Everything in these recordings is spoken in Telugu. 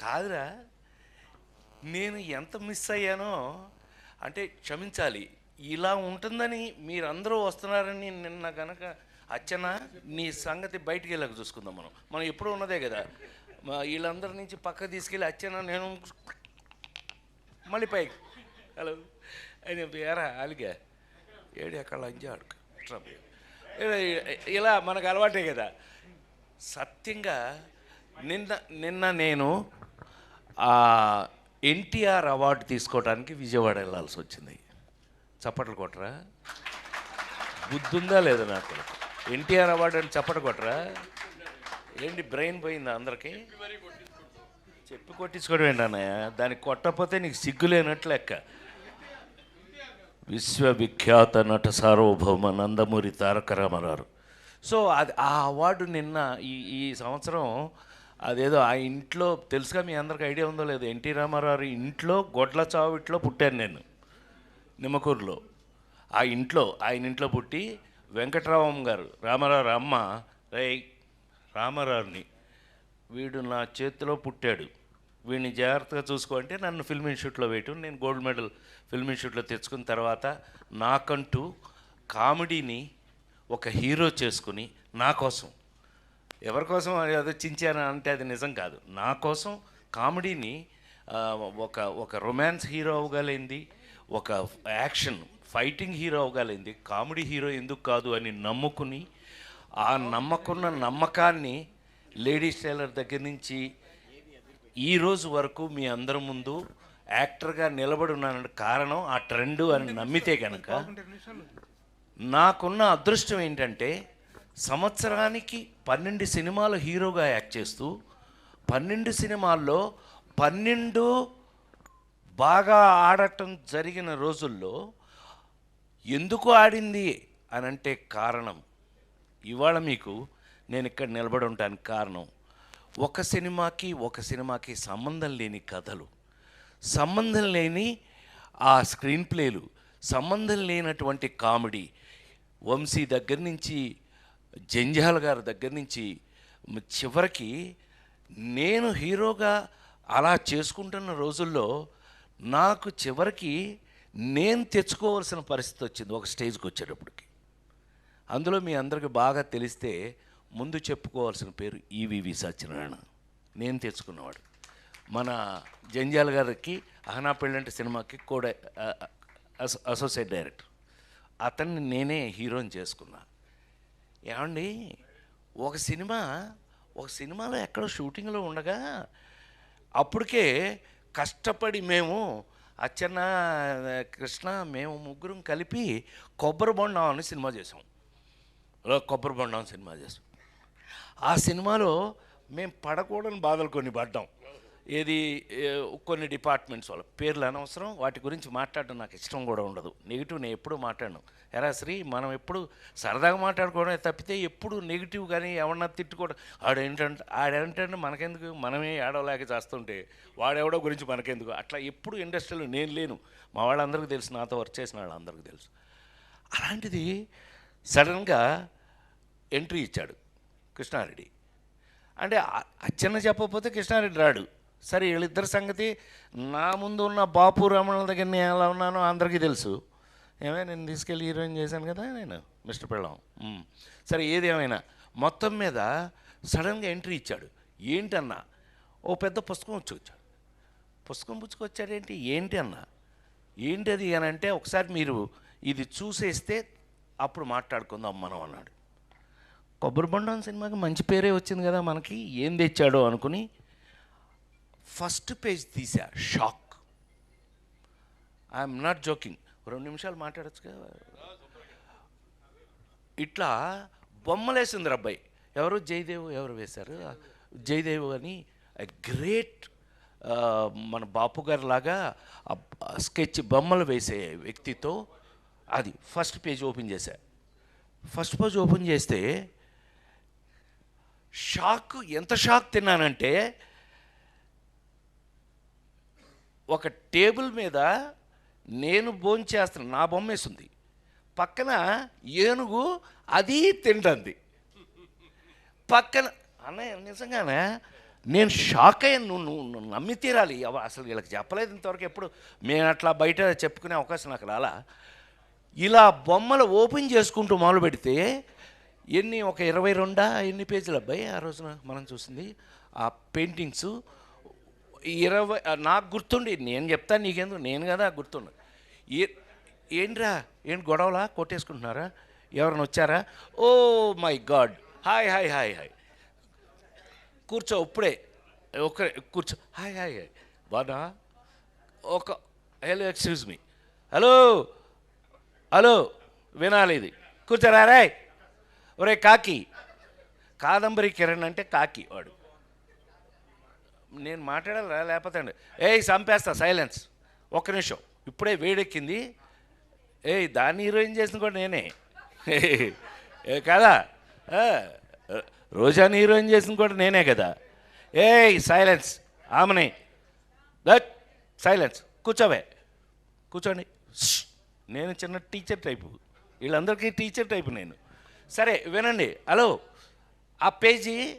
కాదురా నేను ఎంత మిస్ అయ్యానో అంటే క్షమించాలి ఇలా ఉంటుందని మీరందరూ వస్తున్నారని నిన్న గనక అచ్చన నీ సంగతి బయటికి వెళ్ళక చూసుకుందాం మనం. మనం ఎప్పుడూ ఉన్నదే కదా. వీళ్ళందరి నుంచి పక్క తీసుకెళ్ళి అచ్చన నేను మళ్ళీ పైకి. హలో. అని ఎరా అలిగా ఏడు ఎక్కడ లంజా అడుగు ఇలా మనకు అలవాటే కదా. సత్యంగా నిన్న నిన్న నేను ఎన్టీఆర్ అవార్డు తీసుకోవడానికి విజయవాడ వెళ్ళాల్సి వచ్చింది. చప్పట్లు కొట్టరా? బుద్ధుందా లేదా నాకు? ఎన్టీఆర్ అవార్డు అని చప్పట కొట్టరా? ఏంటి బ్రెయిన్ పోయిందా అందరికీ? చెప్పి కొట్టించుకోవడం ఏంటన్నయ్య దానికి కొట్టకపోతే నీకు సిగ్గు లేనట్లు లెక్క. విశ్వవిఖ్యాత నట సార్వభౌమ నందమూరి తారక రామారావు. సో అది ఆ అవార్డు నిన్న ఈ ఈ సంవత్సరం అదేదో ఆ ఇంట్లో తెలుసుగా మీ అందరికి ఐడియా ఉందో లేదో ఎన్టీ రామారావు ఇంట్లో గొడ్ల చావిట్లో పుట్టాను నేను నిమ్మకూరులో. ఆ ఇంట్లో ఆయన ఇంట్లో పుట్టి వెంకటరామం గారు రామారావు అమ్మ రై రామారావుని వీడు నా చేతిలో పుట్టాడు. వీడిని జాగ్రత్తగా చూసుకో అంటే నన్ను ఫిల్మ్ ఇన్స్టిట్యూట్లో వేయటం నేను గోల్డ్ మెడల్ ఫిల్మ్ ఇన్స్టిట్యూట్లో తెచ్చుకున్న తర్వాత నాకంటూ కామెడీని ఒక హీరో చేసుకుని నా కోసం ఎవరి కోసం అదో చించాను అంటే అది నిజం కాదు. నా కోసం కామెడీని ఒక ఒక రొమాన్స్ హీరో అవ్వగలిగింది ఒక యాక్షన్ ఫైటింగ్ హీరో అవ్వగలిగింది కామెడీ హీరో ఎందుకు కాదు అని నమ్ముకుని ఆ నమ్మకున్న నమ్మకాన్ని లేడీస్ టైలర్ దగ్గర నుంచి ఈ రోజు వరకు మీ అందరి ముందు యాక్టర్గా నిలబడి ఉన్నాను కారణం ఆ ట్రెండ్ అని నమ్మితే కనుక నాకున్న అదృష్టం ఏంటంటే సంవత్సరానికి పన్నెండు సినిమాలు హీరోగా యాక్ట్ చేస్తూ పన్నెండు సినిమాల్లో పన్నెండు బాగా ఆడటం జరిగిన రోజుల్లో ఎందుకు ఆడింది అని అంటే కారణం. ఇవాళ మీకు నేను ఇక్కడ నిలబడి ఉండడానికి కారణం. ఒక సినిమాకి ఒక సినిమాకి సంబంధం లేని కథలు. సంబంధం లేని ఆ స్క్రీన్ ప్లేలు. సంబంధం లేనటువంటి కామెడీ. వంశీ దగ్గర నుంచి జంజాల గారి దగ్గర నుంచి చివరికి నేను హీరోగా అలా చేసుకుంటున్న రోజుల్లో నాకు చివరికి నేను తెచ్చుకోవాల్సిన పరిస్థితి వచ్చింది ఒక స్టేజ్కి వచ్చేటప్పటికి. అందులో మీ అందరికి బాగా తెలిస్తే ముందు చెప్పుకోవాల్సిన పేరు ఈవివి సత్యనారాయణ. నేను తెచ్చుకున్నవాడు. మన జంజాల గారికి అహనా పెళ్ళంటి సినిమాకి కూడా అసో- అసోసియేట్ డైరెక్టర్. అతన్ని నేనే హీరోని చేసుకున్నాను ఏమండి? ఒక సినిమా ఒక సినిమాలో ఎక్కడో షూటింగ్లో ఉండగా అప్పటికే కష్టపడి మేము అచ్చన్న కృష్ణ మేము ముగ్గురం కలిపి కొబ్బరి బొండం అని సినిమా చేసాం. కొబ్బరి బొండం సినిమా చేసాం. ఆ సినిమాలో మేము పడకూడని బాధలు కొన్ని పడ్డాం. ఏది కొన్ని డిపార్ట్మెంట్స్ వాళ్ళ పేర్లు అనవసరం వాటి గురించి మాట్లాడడం నాకు ఇష్టం కూడా ఉండదు. నెగిటివ్ నేను ఎప్పుడూ మాట్లాడను. ఎరా శ్రీ మనం ఎప్పుడు సరదాగా మాట్లాడుకోవడమే తప్పితే ఎప్పుడు నెగిటివ్ కానీ ఎవరన్నా తిట్టుకోవడం ఆడేంటంటే ఆడేంటంటే మనకెందుకు? మనమే ఆడవలేక చేస్తుంటే వాడెవడో గురించి మనకెందుకు? అట్లా ఎప్పుడు ఇండస్ట్రీలో నేను లేను. మా వాళ్ళందరికీ తెలుసు నాతో వర్క్ చేసిన వాళ్ళందరికీ తెలుసు. అలాంటిది సడన్గా ఎంట్రీ ఇచ్చాడు కృష్ణారెడ్డి. అంటే అ- అచ్చన్న చెప్పకపోతే కృష్ణారెడ్డి రాడు. సరే వీళ్ళిద్దరి సంగతి నా ముందు ఉన్న బాపు రమణ దగ్గర నేను ఎలా ఉన్నానో అందరికీ తెలుసు. ఏమే నేను తీసుకెళ్ళి హీరోయిన్ చేశాను కదా నేను మిస్టర్ పెళ్ళం. సరే ఏదేమైనా మొత్తం మీద సడన్గా ఎంట్రీ ఇచ్చాడు. ఏంటన్నా ఓ పెద్ద పుస్తకం వచ్చి వచ్చాడు పుస్తకం పుచ్చుకొచ్చాడేంటి? ఏంటి అన్న ఏంటి అది అని అంటే ఒకసారి మీరు ఇది చూసేస్తే అప్పుడు మాట్లాడుకుందాం మనం అన్నాడు. కొబ్బరి బొండం సినిమాకి మంచి పేరే వచ్చింది కదా మనకి ఏం తెచ్చాడో అనుకుని ఫస్ట్ పేజ్ తీసా షాక్. I'm not joking. రెండు నిమిషాలు మాట్లాడచ్చు కదా ఇట్లా బొమ్మలేసింది అబ్బాయి. ఎవరు? జయదేవ్ ఎవరు వేశారు? జయదేవ్ అని గ్రేట్ మన బాపు గారి లాగా స్కెచ్ బొమ్మలు వేసే వ్యక్తితో అది ఫస్ట్ పేజ్ ఓపెన్ చేశా. ఫస్ట్ పేజ్ ఓపెన్ చేస్తే షాక్ ఎంత షాక్ తిన్నానంటే ఒక టేబుల్ మీద నేను భోంచేస్తాను నా బొమ్మ వేసింది. పక్కన ఏనుగు అది తింటుంది. పక్కన అన్నయ్య నిజంగానే నేను షాక్ అయ్యాను. నువ్వు నువ్వు నమ్మి తీరాలి. అసలు వీళ్ళకి చెప్పలేదు ఇంతవరకు ఎప్పుడు. మేము అట్లా బయట చెప్పుకునే అవకాశం నాకు రాలా. ఇలా బొమ్మలు ఓపెన్ చేసుకుంటూ మొదలు పెడితే ఎన్ని ఒక ఇరవై రెండా ఎన్ని పేజీలు అబ్బాయి ఆ రోజున మనం చూసింది. ఆ పెయింటింగ్స్ ఇరవై నాకు గుర్తుండి నేను చెప్తాను నీకెందుకు? నేను కదా గుర్తుండు. ఏ ఏంట్రా? ఏంటి గొడవలా? కొట్టేసుకుంటున్నారా? ఎవరైనా వచ్చారా? ఓ my God. Hi hi hi hi. కూర్చో ఇప్పుడే. ఒక కూర్చో. Hi hi hi. బాగా ఒక hello excuse me. Hello? Hello? వినాలి ఇది. కూర్చోరా రాయ్. ఒరే కాకి. కాదంబరి కిరణ్ అంటే కాకి వాడు. నేను మాట్లాడాలి లేకపోతే అండి. ఏయ్ చంపేస్తా. సైలెన్స్. ఒక్క నిమిషం. ఇప్పుడే వేడెక్కింది. ఏయ్ దాన్ని హీరోయిన్ చేసింది కూడా నేనే. ఏ కదా? రోజాని హీరోయిన్ చేసింది కూడా నేనే కదా. ఏయ్ సైలెన్స్. ఆమెనే. That silence. కూర్చోవే. కూర్చోండి. నేను చిన్న టీచర్ టైపు. వీళ్ళందరికీ టీచర్ టైపు నేను. సరే వినండి. హలో. ఆ పేజీ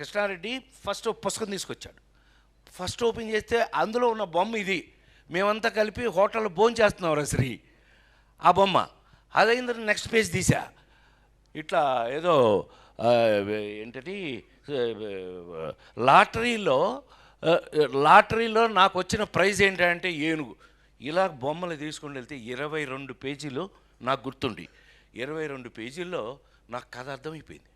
కృష్ణారెడ్డి ఫస్ట్ పుస్తకం తీసుకొచ్చాడు. ఫస్ట్ ఓపెన్ చేస్తే అందులో ఉన్న బొమ్మ ఇది. మేమంతా కలిపి హోటల్లో భోజనం చేస్తున్నాం శ్రీ. ఆ బొమ్మ. అదైన తర్వాత నెక్స్ట్ పేజ్ తీసా. ఇట్లా ఏదో ఏంటది? లాటరీలో లాటరీలో నాకు వచ్చిన ప్రైజ్ ఏంటంటే ఏనుగు. ఇలా బొమ్మలు తీసుకుని వెళ్తే ఇరవై రెండు పేజీలు నాకు గుర్తుండి. ఇరవై రెండు పేజీల్లో నాకు కథ అర్థమైపోయింది.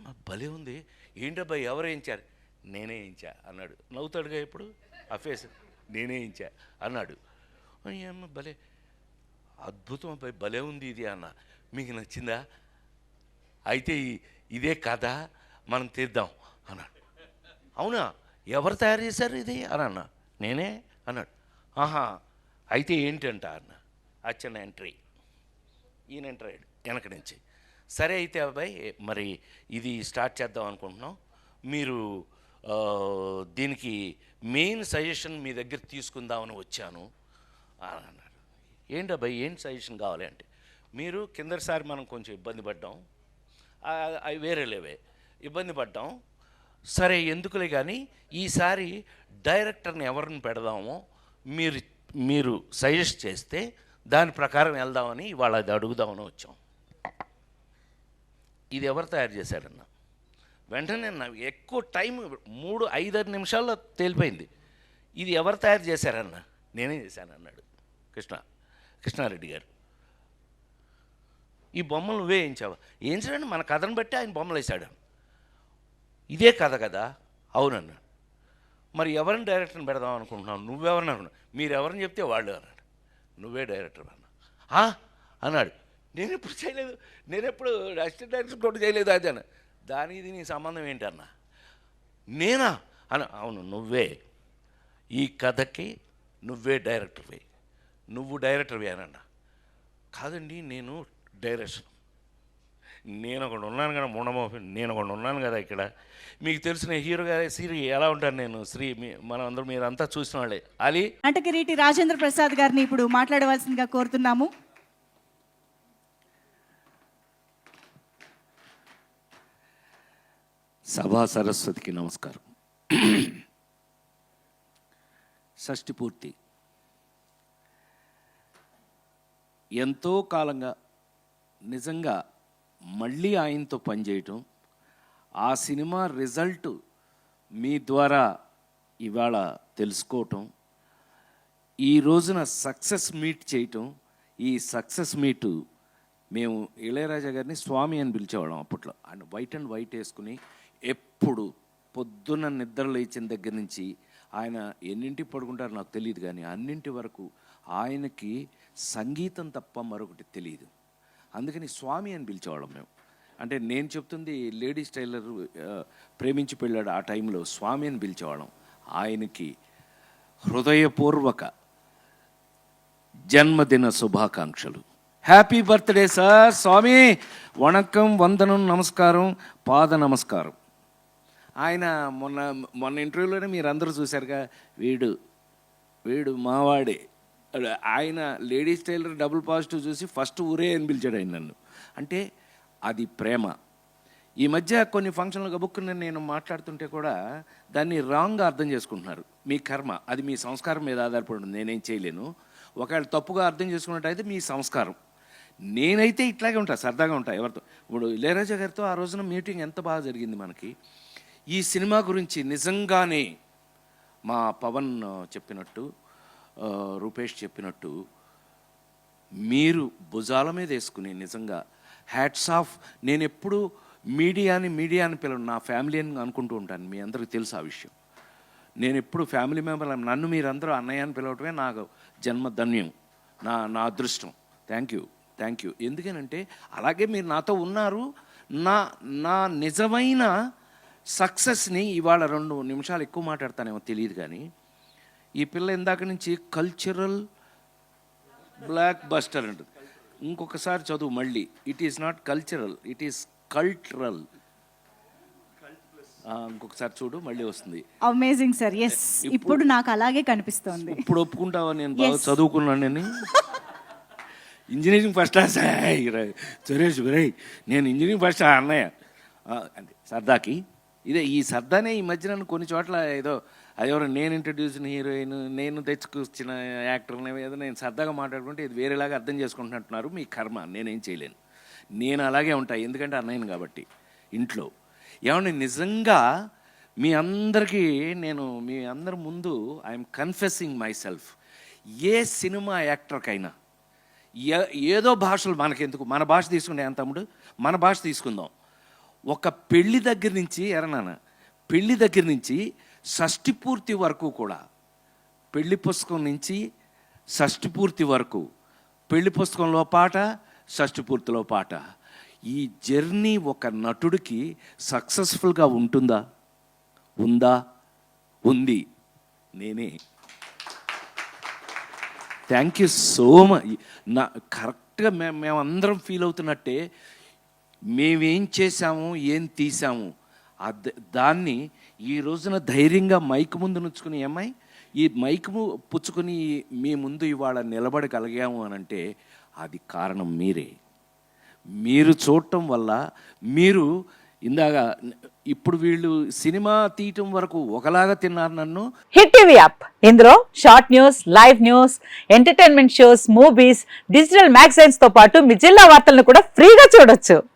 మేము భలే ఉంది. ఏంటబ్బా ఎవరు వేయించారు? నేనే వేయించా అన్నాడు. నవ్వుతాడుగా ఇప్పుడు ఆ ఫేస్ నేనే వేయించా అన్నాడు. అయ్యమ్మ భలే. అద్భుతం అబ్బాయి భలే ఉంది ఇది అన్న. మీకు నచ్చిందా? అయితే ఇదే కథ మనం తీద్దాం అన్నాడు. అవునా? ఎవరు తయారు చేశారు ఇది? అని అన్న. నేనే? అన్నాడు. ఆహా. అయితే ఏంటంట అన్న? ఆ చిన్న ఎంట్రీ ఈయన ఎంటర్ అయ్యాడు వెనక నుంచి. సరే అయితే అబ్బాయి మరి ఇది స్టార్ట్ చేద్దాం అనుకుంటున్నాం. మీరు దీనికి మెయిన్ సజెషన్ మీ దగ్గర తీసుకుందామని వచ్చాను. అని అన్నాడు ఏంటి అబ్బాయి ఏంటి సజెషన్ కావాలి అంటే మీరు కిందసారి మనం కొంచెం ఇబ్బంది పడ్డాం. అవి వేరే లేవే. ఇబ్బంది పడ్డాం. సరే ఎందుకులే కానీ ఈసారి డైరెక్టర్ని ఎవరిని పెడదామో మీరు మీరు సజెస్ట్ చేస్తే దాని ప్రకారం వెళ్దామని ఇవాళ అది అడుగుదామని వచ్చాం. ఇది ఎవరు తయారు చేశారన్న వెంటనే ఎక్కువ టైం మూడు ఐదారు నిమిషాల్లో తేలిపోయింది. ఇది ఎవరు తయారు చేశారన్న? నేనే చేశాను అన్నాడు కృష్ణ కృష్ణారెడ్డి గారు. ఈ బొమ్మలు నువ్వే వేయించావా? వేయించడండి మన కథను బట్టి ఆయన బొమ్మలు వేశాడు. ఇదే కథ కదా? అవునన్నాడు మరి ఎవరిని డైరెక్టర్ని పెడదాం అనుకుంటున్నావు? నువ్వెవరిని అనుకున్నావు మీరు ఎవరిని చెప్తే వాళ్ళు అన్నాడు. నువ్వే డైరెక్టర్ అన్న. "ఆ?" అన్నాడు. నేను ఎప్పుడు చేయలేదు. నేను ఎప్పుడు అసిస్టెంట్ డైరెక్టర్ కూడా చేయలేదు అది అన్న దానికి దీనికి సంబంధం ఏంటన్న? నేనా? అన్న అవును నువ్వే. ఈ కథకి నువ్వే డైరెక్టర్వి నువ్వు డైరెక్టర్వి అనన్నా. కాదండి నేను డైరెక్షన్. నేను ఒకడు ఉన్నాను కదా ముండమోహన్ నేను ఒకడు ఉన్నాను కదా ఇక్కడ. మీకు తెలిసిన హీరో గారి శ్రీ ఎలా ఉంటాను నేను? శ్రీ మీ మనం అందరూ మీరంతా చూసిన వాళ్ళే అలీ నటకిరీటి రాజేంద్ర ప్రసాద్ గారిని ఇప్పుడు మాట్లాడవలసిందిగా కోరుతున్నాము. సభా సరస్వతికి నమస్కారం. షష్టి పూర్తి. ఎంతో కాలంగా నిజంగా మళ్ళీ ఆయనతో పనిచేయటం ఆ సినిమా రిజల్ట్ మీ ద్వారా ఇవాళ తెలుసుకోవటం ఈ రోజున సక్సెస్ మీట్ చేయటం ఈ సక్సెస్ మీటు మేము ఇళయరాజా గారిని స్వామి అని పిలిచేవాళ్ళం అప్పట్లో. ఆయన వైట్ అండ్ వైట్ వేసుకుని ఎప్పుడు పొద్దున్న నిద్ర లేచిన దగ్గర నుంచి ఆయన ఎన్నింటికి పడుకుంటారో నాకు తెలియదు కానీ అన్నింటి వరకు ఆయనకి సంగీతం తప్ప మరొకటి తెలియదు. అందుకని స్వామి అని పిలిచేవాళ్ళం మేము. అంటే నేను చెప్తుంది లేడీస్ టైలర్ ప్రేమించి పెళ్ళాడు ఆ టైంలో స్వామి అని పిలిచేవాళ్ళం. ఆయనకి హృదయపూర్వక జన్మదిన శుభాకాంక్షలు. హ్యాపీ బర్త్డే సార్ స్వామి వణకం వందనం నమస్కారం పాద నమస్కారం. ఆయన మొన్న మొన్న ఇంటర్వ్యూలోనే మీరందరూ చూశారుగా వీడు వీడు మావాడే. ఆయన లేడీస్ టైలర్ డబుల్ పాజిటివ్ చూసి ఫస్ట్ ఊరే అని పిలిచాడు ఆయన నన్ను. అంటే అది ప్రేమ. ఈ మధ్య కొన్ని ఫంక్షన్లు గబుక్కుని నేను మాట్లాడుతుంటే కూడా దాన్ని రాంగ్గా అర్థం చేసుకుంటున్నారు. మీ కర్మ అది మీ సంస్కారం మీద ఆధారపడి ఉంది నేనేం చేయలేను. ఒకవేళ తప్పుగా అర్థం చేసుకున్నట్టయితే మీ సంస్కారం. నేనైతే ఇట్లాగే ఉంటా సరదాగా ఉంటా ఎవరితో. ఇప్పుడు ఇళయరాజా గారితో ఆ రోజున మీటింగ్ ఎంత బాగా జరిగింది మనకి? ఈ సినిమా గురించి నిజంగానే మా పవన్ చెప్పినట్టు రూపేష్ చెప్పినట్టు మీరు భుజాల మీద వేసుకుని నిజంగా హ్యాట్స్ ఆఫ్ నేను ఎప్పుడు మీడియాని మీడియాని పిలవను నా ఫ్యామిలీ అని అనుకుంటూ ఉంటాను మీ అందరికీ తెలుసు ఆ విషయం. నేను ఎప్పుడు ఫ్యామిలీ మెంబర్ నన్ను మీరందరూ అన్నయ్య అని పిలవటమే నాకు జన్మ ధన్యం నా నా అదృష్టం. Thank you thank you. ఎందుకనంటే అలాగే మీరు నాతో ఉన్నారు నా నా నిజమైన సక్సెస్ని ఇవాళ రెండు నిమిషాలు ఎక్కువ మాట్లాడతానేమో తెలియదు కానీ ఈ పిల్ల ఇందాక నుంచి కల్చరల్ బ్లాక్ బస్టర్ అంటుంది. ఇంకొకసారి చదువు మళ్ళీ. It is not cultural it is cultural ఇంకొకసారి చూడు మళ్ళీ వస్తుంది. అమేజింగ్ సార్ ఎస్ ఇప్పుడు నాకు అలాగే కనిపిస్తోంది. ఇప్పుడు ఒప్పుకుంటావా నేను బాగా. చదువుకున్నాను నేను? ఇంజనీరింగ్ ఫస్ట్ క్లాస్ సురేష్ ఒరేయ్ నేను ఇంజనీరింగ్ ఫస్ట్ అన్నయ్య. అంటే సర్దాకి. ఇదే ఈ సర్దానే ఈ మధ్యన కొన్ని చోట్ల ఏదో అదేవరో నేను ఇంట్రడ్యూస్ హీరోయిన్ నేను తెచ్చుకొచ్చిన యాక్టర్ని ఏదో నేను సరదాగా మాట్లాడుకుంటే ఇది వేరేలాగా అర్థం చేసుకుంటున్నట్టున్నారు మీ కర్మ. నేనేం చేయలేను. నేను అలాగే ఉంటాయి ఎందుకంటే అన్నయ్యను కాబట్టి. ఇంట్లో. ఏమండి నిజంగా మీ అందరికీ నేను మీ అందరి ముందు ఐఎమ్ కన్ఫెసింగ్ మై సెల్ఫ్ ఏ సినిమా యాక్టర్కైనా ఏ- ఏదో భాషలు మనకెందుకు? మన భాష తీసుకుంటే తమ్ముడు? మన భాష తీసుకుందాం. ఒక పెళ్ళి దగ్గర నుంచి ఎరనాన్న పెళ్ళి దగ్గర నుంచి షష్టి పూర్తి వరకు కూడా పెళ్ళి పుస్తకం నుంచి షష్టి పూర్తి వరకు పెళ్ళి పుస్తకంలో పాట షష్టి పూర్తిలో పాట. ఈ జర్నీ ఒక నటుడికి సక్సెస్ఫుల్గా ఉంటుందా? ఉందా? ఉంది. నేనే. థ్యాంక్ యూ సో మచ్ నా కరెక్ట్గా మేము మేమందరం ఫీల్ అవుతున్నట్టే మేమేం చేశాము ఏం తీసాము దాన్ని ఈ రోజున ధైర్యంగా మైక్ ముందు నుంచుకుని అమ్మాయి ఈ మైక్ ము- పుచ్చుకొని మీ ముందు ఇవాళ నిలబడగలిగాము అని అంటే అది కారణం మీరే. మీరు చూడటం వల్ల మీరు ఇందాక ఇప్పుడు వీళ్ళు సినిమా తీయటం వరకు ఒకలాగా తిన్నారు నన్ను. Hit TV app. ఇందులో short news live news entertainment shows movies digital మ్యాగజైన్స్తో పాటు మీ జిల్లా వార్తలను కూడా ఫ్రీగా చూడొచ్చు.